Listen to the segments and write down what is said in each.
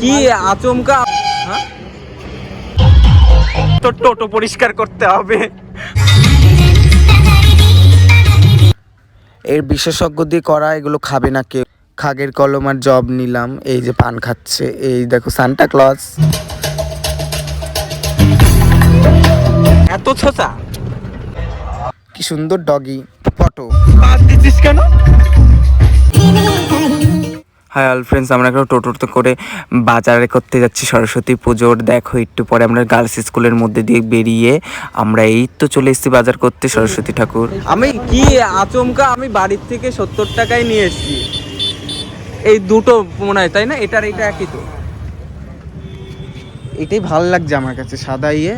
কি আচমকা? হ্যাঁ? তো টোটো পরিষ্কার করতে হবে। এর বিশেষজ্ঞ দিয়ে করা এগুলো খাবে না কেউ। খাগের কলম আর জব নিলাম এই যে পান খাচ্ছে এই দেখো সান্টা ক্লজ এত ছোচা? কি সুন্দর ডগি ফটো। দিচ্ছিস কেন? হাই অল ফ্রেন্ডস আমরা এখন টোটোতে করে বাজারে করতে যাচ্ছি সরস্বতী পুজোর। দেখো একটু পরে আমরা গার্লস স্কুলের মধ্যে দিয়ে বেরিয়ে আমরা এই তো চলে এসেছি বাজার করতে সরস্বতী ঠাকুর। আমি কি আচমকা আমি বাড়ির থেকে সত্তর টাকায় নিয়ে এসেছি। এই দুটো মনে হয় তাই না? এটার এটা একই তো। এটাই ভালো লাগছে আমার কাছে সাদা ইয়ে।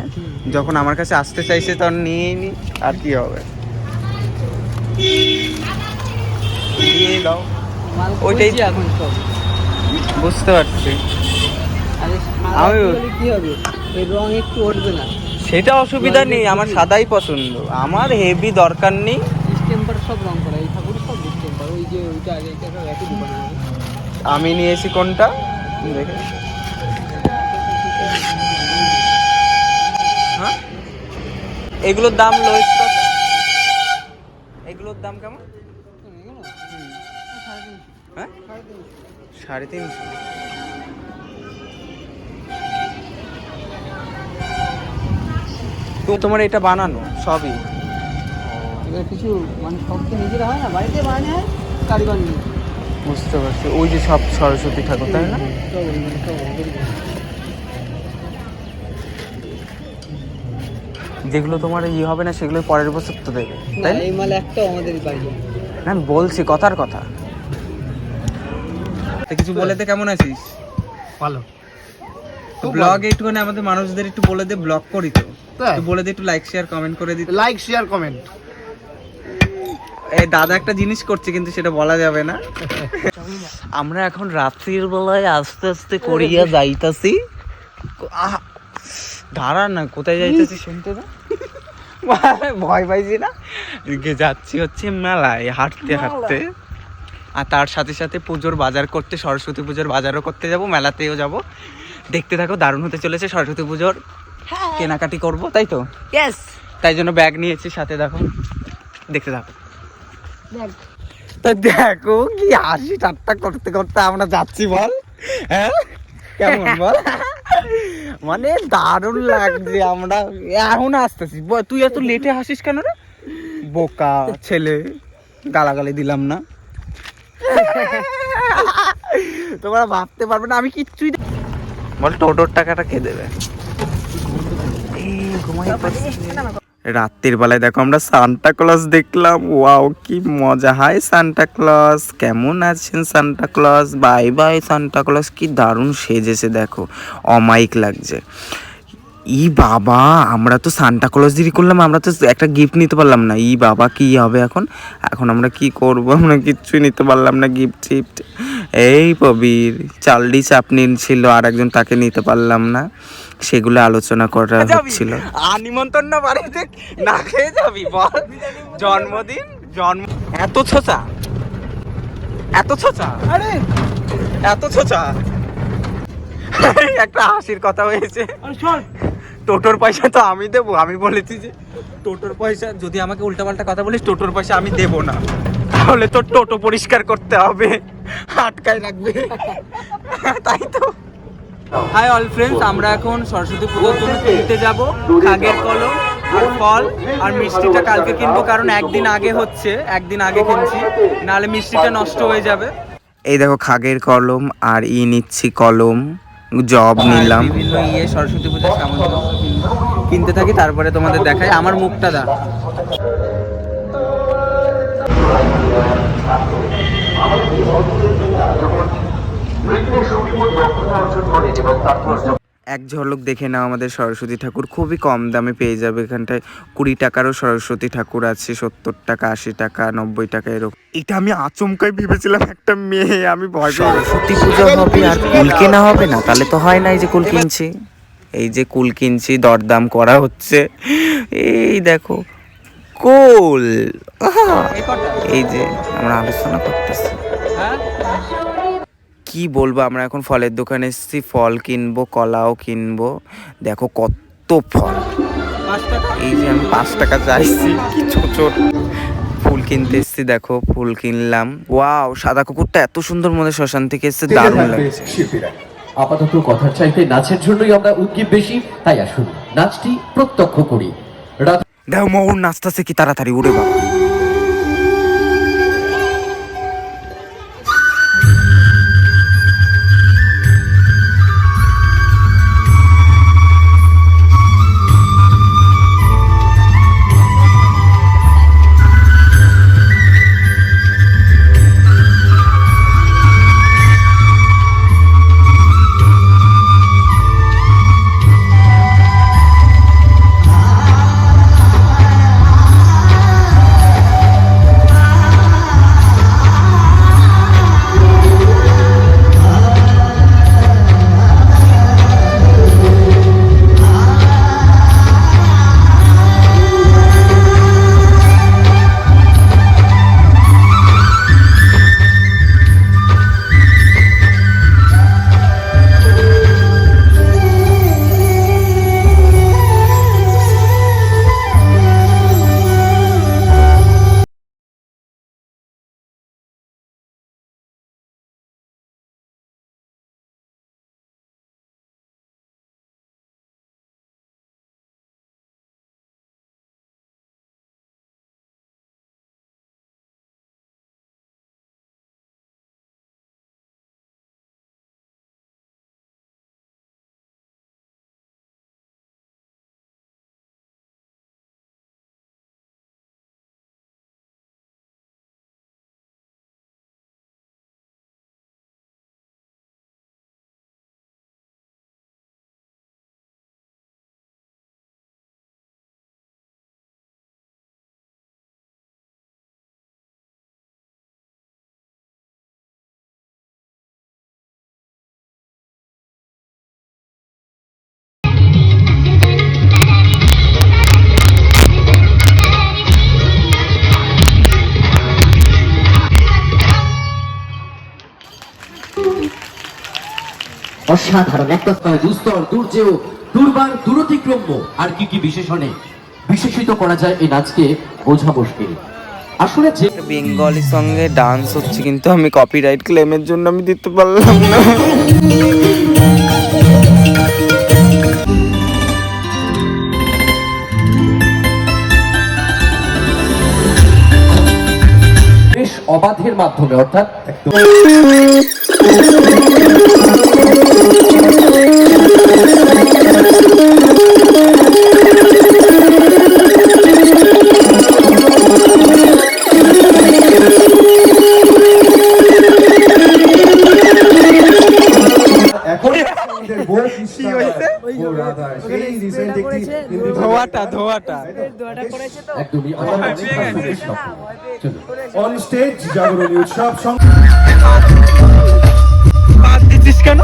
যখন আমার কাছে আসতে চাইছে তখন নিয়ে নি আর কি হবে? দাও। ওইটাই এখন সব। বুঝতে পারছি। আমি- কি হবে? এই রং একটু উঠবে না। সেটা অসুবিধা নেই আমার সাদাই পছন্দ। আমার হেভি দরকার নেই। ডিস্টেম্বার সব রং করা এই ঠাকুর সব ডিস্টেম্বার ওই যে ওইটা আগে এটা সব একই দোকানে আমি নিয়েছি কোনটা? দেখে হ্যাঁ? এগুলোর দাম লোয়েস্ট এগুলোর দাম কেমন। হ্যাঁ? সাড়ে তিনশো। তো তোমার এটা বানানো সবই? কিছু মানে সব তো নিজেরা হয় না বাড়িতে বানানো হয় কারিগর নিয়ে। বুঝতে পারছি। ওই যে সব সরস্বতী ঠাকুর তাই না। যেগুলো তোমার ইয়ে হবে না সেগুলো পরের বছর তো দেবে তাই না? এই মাল একটাও আমাদের না, বলছি কথার কথা। কিছু বলে দে কেমন আছিস? ভালো। ব্লগ একটুখানি আমাদের মানুষদের একটু বলে দে ব্লগ করি তো। বলে দে একটু লাইক শেয়ার কমেন্ট করে দিতে। লাইক শেয়ার কমেন্ট এই দাদা একটা জিনিস করছে কিন্তু সেটা বলা যাবে না। আমরা এখন রাত্রির বেলায় আস্তে আস্তে করিয়া যাইতাছি। দাঁড়া না কোথায় যাইতেছি শুনতে না ভয় পাইছি না। যাচ্ছি হচ্ছে মেলায় হাঁটতে হাঁটতে। আর তার সাথে সাথে পুজোর বাজার করতে সরস্বতী পুজোর বাজারও করতে যাব মেলাতেও যাব। দেখতে থাকো দারুণ হতে চলেছে সরস্বতী পুজোর কেনাকাটি করব তাই তো? তাই জন্য ব্যাগ নিয়েছি সাথে দেখো। দেখতে থাকো। তা দেখো কি হাসি ঠাট্টা করতে করতে আমরা যাচ্ছি বল। হ্যাঁ? কেমন বল? মানে দারুণ লাগছে আমরা। এখন আসতেছি। তুই এত লেটে হাসিস কেন রে? বোকা ছেলে। গালাগালি দিলাম না। তোমরা ভাবতে পারবে না, আমি কিচ্ছুই বল টোটোর টাকাটা খেয়ে দেবে? রাত্রির বেলায় দেখো আমরা সান্টা ক্লজ দেখলাম। ওয়াও কি মজা। হাই সান্টা ক্লজ কেমন আছেন Santa Claus bye bye Santa Claus কি দারুণ সেজেছে, দেখো। অমাইক লাগছে। ই বাবা আমরা তো সান্টা ক্লজ দিদি করলাম আমরা তো একটা গিফট নিতে পারলাম না। ই বাবা কি হবে এখন? এখন আমরা কি করব? আমরা কিচ্ছুই নিতে পারলাম না গিফট টিফট। এই প্রবীর চালডি চাপনি ছিল আর একজন তাকে নিতে পারলাম না। সেগুলো আলোচনা করা হচ্ছিল। আর নিমন্ত্রণ বাড়িতে না খেয়ে যাবি বল। জন্মদিন জন্ম এত ছোচা। এত ছোচা। আরে। এত ছোচা। একটা হাসির কথা হয়েছে। টোটোর পয়সা তো আমি দেবো আমি বলেছি যে টোটোর পয়সা যদি আমাকে উল্টাপাল্টা কথা বলিস টোটোর পয়সা আমি দেবো না। তাহলে তো টোটো পরিষ্কার করতে হবে আটকায় রাখবে। তাই তো। হাই অল ফ্রেন্ডস আমরা এখন সরস্বতী পুজোর জন্য কিনতে যাব খাগের কলম আর ফল আর মিষ্টিটা কালকে কিনবো কারণ একদিন আগে হচ্ছে একদিন আগে কিনছি নাহলে মিষ্টিটা নষ্ট হয়ে যাবে। এই দেখো খাগের কলম আর ই নিচ্ছি কলম। জব নিলাম। বিভিন্ন ইয়ে সরস্বতী পূজা সামগ্রী কিনতে থাকি তারপরে তোমাদের দেখাই। আমার মুখটা দা এক ঝলক দেখে নাও আমাদের সরস্বতী ঠাকুর। খুবই কম দামে পেয়ে যাবে এখানটায়। কুড়ি টাকারও সরস্বতী ঠাকুর আছে সত্তর টাকা আশি টাকা নব্বই টাকা এরকম। এটা আমি আচমকাই ভেবেছিলাম একটা মেয়ে আমি ভয় সরস্বতী পুজো হবে আর কুল কেনা হবে না তাহলে তো হয় না এই যে কুল কিনছি। এই যে কুল কিনছি দরদাম করা হচ্ছে। এই দেখো কুল। এই যে আমরা আলোচনা করতেছি। হ্যাঁ? কি বলব আমরা এখন ফলের দোকানে এসেছি ফল কিনবো কলাও কিনবো। দেখো কত ফল। এই যে আমি পাঁচ টাকা চাইছি কি ছোট ফুল কিনতে এসেছি দেখো ফুল কিনলাম। ওয়াও সাদা কুকুরটা এত সুন্দর মনে শ্মশান থেকে এসেছে দারুণ লাগছে। আপাতত কথার চাইতে নাচের জন্যই আমরা উদ্গীব বেশি তাই আসুন নাচটি প্রত্যক্ষ করি। দেখো মৌর নাচতেছে কি তাড়াতাড়ি উড়ে বাবা। অসাধারণ। একটা স্তরে দুস্তর দুর্জেয় দুর্বার দূরতিক্রম্য। আর কি কি বিশেষণে? বিশেষিত করা যায় এই নাচকে বোঝা মুশকিল। আসলে যে বেঙ্গলি সঙ্গে ডান্স হচ্ছে কিন্তু আমি কপিরাইট ক্লেমের জন্য আমি দিতে পারলাম না। বেশ অবাধের মাধ্যমে অর্থাৎ ধোয়াটা ধোয়াটা একদমই। অন স্টেজ জাগরণী উৎসব বাদ দিচ্ছিস কেন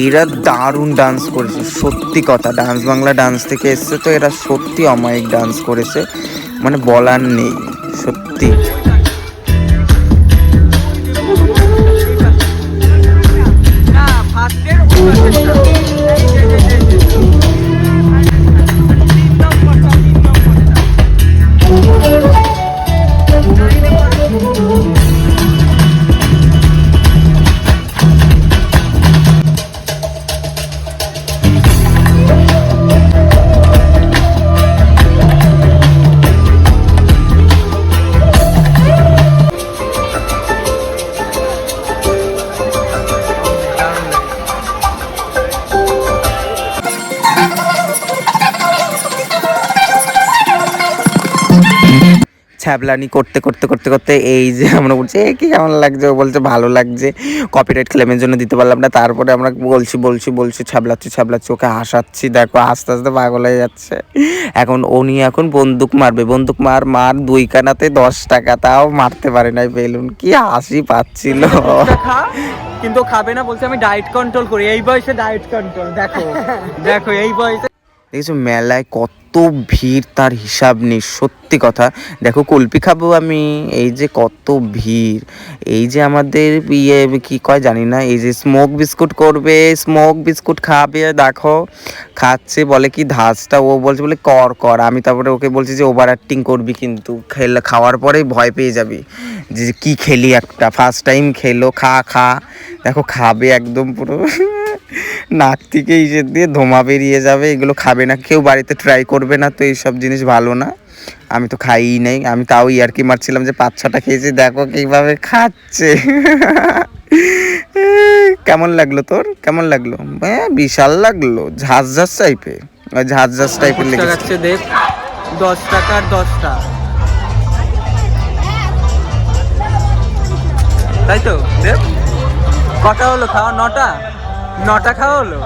এরা দারুণ ডান্স করেছে, সত্যি কথা। ডান্স বাংলা ডান্স থেকে এসছে তো এরা সত্যি অমায়িক ডান্স করেছে। মানে বলার নেই, সত্যি। ছ্যাবলানি করতে করতে করতে করতে এই যে আমরা বলছি এ কি কেমন লাগছে? ও বলছে ভালো লাগছে। কপিরাইট ক্লেমের জন্য দিতে পারলাম না। তারপরে আমরা বলছি বলছি বলছি ছ্যাবলাচ্ছি ছ্যাবলাচ্ছি ওকে হাসাচ্ছি। দেখো আস্তে আস্তে পাগল হয়ে যাচ্ছে। এখন ও নিয়ে এখন বন্দুক মারবে। বন্দুক মার মার দুই কানাতে দশ টাকা। তাও মারতে পারে নাই বেলুন। কি হাসি পাচ্ছিল। কিন্তু খাবে না বলছে আমি ডায়েট কন্ট্রোল করি। এই বয়সে ডায়েট কন্ট্রোল দেখো। দেখো এই বয়সে দেখেছ মেলায় কত ভিড়, তার হিসাব নেই, সত্যি কথা। দেখো, কুলপি খাব আমি, এই যে কত ভিড়, এই যে আমাদের ইয়ে কি কয় জানি না, এই যে স্মোক বিস্কুট করবে স্মোক বিস্কুট খাবে, দেখো, খাচ্ছে, বলে কি ধাঁচটা, ও বলছে, বলে, কর কর। আমি তারপরে ওকে বলছি যে ওভার অ্যাক্টিং করবি কিন্তু, খেলে, খাওয়ার পরেই ভয় পেয়ে যাবি। যে, কি খেলি একটা ফার্স্ট টাইম খেলো, খা খা। দেখো, খাবে একদম পুরো। নাক থেকে ইসে দিয়ে ধোমা বেরিয়ে যাবে এগুলো খাবে না। কেউ বাড়িতে ট্রাই করবে না তো এইসব জিনিস ভালো না। আমি তো খাইই নেই আমি তাও ইয়ারকি মারছিলাম যে পাঁচ ছটা খেয়েছি দেখো কীভাবে খাচ্ছে। কেমন লাগল তোর? কেমন লাগল? হ্যাঁ বিশাল লাগল ঝাঁঝ ঝাঁস টাইপের ঝাঁঝ ঝাঁস টাইপের লেগেছে। দেখ? দশ টাকার দশটা। তাই তো দেখ? কটা হলো খাওয়া নটা? নটা খাওয়া হলো?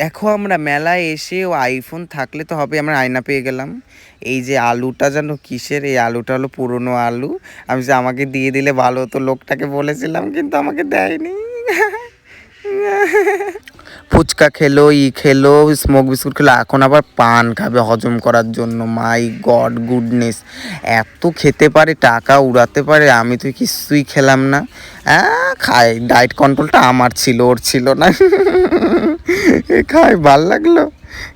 দেখো আমরা মেলায় এসে ও আইফোন থাকলে তো হবে, আমরা আয়না পেয়ে গেলাম। এই যে আলুটা যেন কিসের, এই আলুটা হলো পুরনো আলু। আমি যে আমাকে দিয়ে দিলে ভালো হতো, লোকটাকে বলেছিলাম, কিন্তু আমাকে দেয়নি। ফুচকা খেলো, ই খেলো স্মোক বিস্কুট খেলো, এখন আবার পান খাবে হজম করার জন্য। মাই গড গুডনেস এত খেতে পারে, টাকা উড়াতে পারে, আমি তো কিছুই খেলাম না। হ্যাঁ খাই ডায়েট কন্ট্রোলটা আমার ছিল, ওর ছিল না। খাই, ভালো লাগল।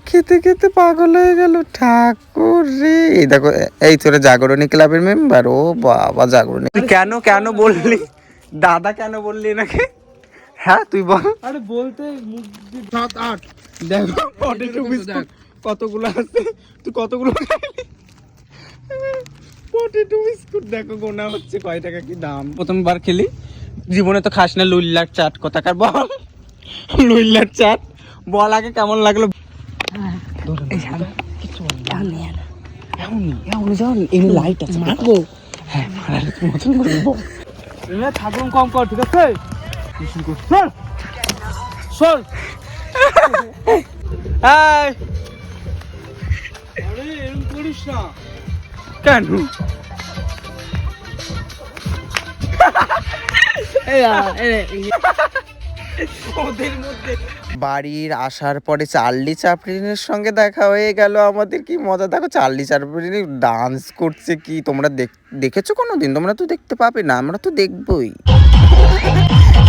খেতে খেতে পাগল হয়ে গেল। ঠাকুর রে, এই দেখো, এই তোরা জাগরণী ক্লাবের মেম্বার ও বাবা, জাগরণী। কেন কেন বললি? দাদা কেন বললি নাকি হ্যাঁ তুই বল। আরে বলতে মুখ সাত আট। দেখো পটেটো বিস্কুট কতগুলো আছে। তুই কতগুলো পটেটো বিস্কুট। দেখো গোনা হচ্ছে কয় টাকা কি দাম। প্রথমবার খেলি। জীবনে তো খাস না লুল্লার চাট কোথাকার বল? লুল্লার চাট। বল আগে কেমন লাগল? লাইট আছে। মারবো? হ্যাঁ মারার মতন করব ঠাকুর কম কর ঠিক আছে? শোন শোন এই আরে এরকম করিস না। কেন? ওদের বাড়ির আসার পরে চার্লি চাপড়িনের সঙ্গে দেখা হয়ে গেল। আমাদের কি মজা? দেখো চার্লি চাপড়িন ডান্স করছে কি? তোমরা দেখ- দেখেছ কোনো দিন তোমরা তো দেখতে পাবে না আমরা তো দেখবই।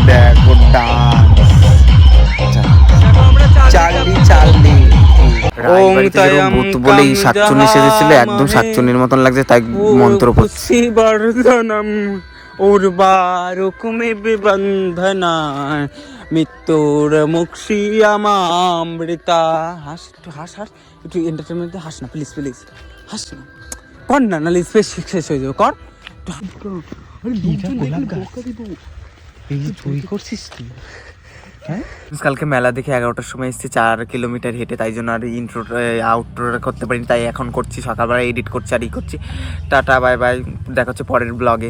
দেখো ডান্স চার্লি চার্লি ওং ভূত বলেই শাকচুনি সেজেছিল একদম শাকচুনির মতন লাগছে তাই মন্ত্র পড়ছে। বর্ধনম উর্বারুকুমে বিবন্ধনা মৃত্যুর মুক্ষিয়ামামৃতা হাস একটু হাস হাস একটু এন্টারটেনমেন্ট হাস না প্লিজ প্লিজ হাস না। কর না নাহলে স্পেস শেষ হয়ে যাবে কর। কালকে মেলা দেখে এগারোটার সময় এসেছি, চার কিলোমিটার হেঁটে, তাই জন্য আর ইন্ট্রো আউটডোর করতে পারিনি, তাই এখন করছি, সকালবেলা এডিট করছি আর ই করছি। টাটা বাই বাই দেখা হচ্ছে পরের ব্লগে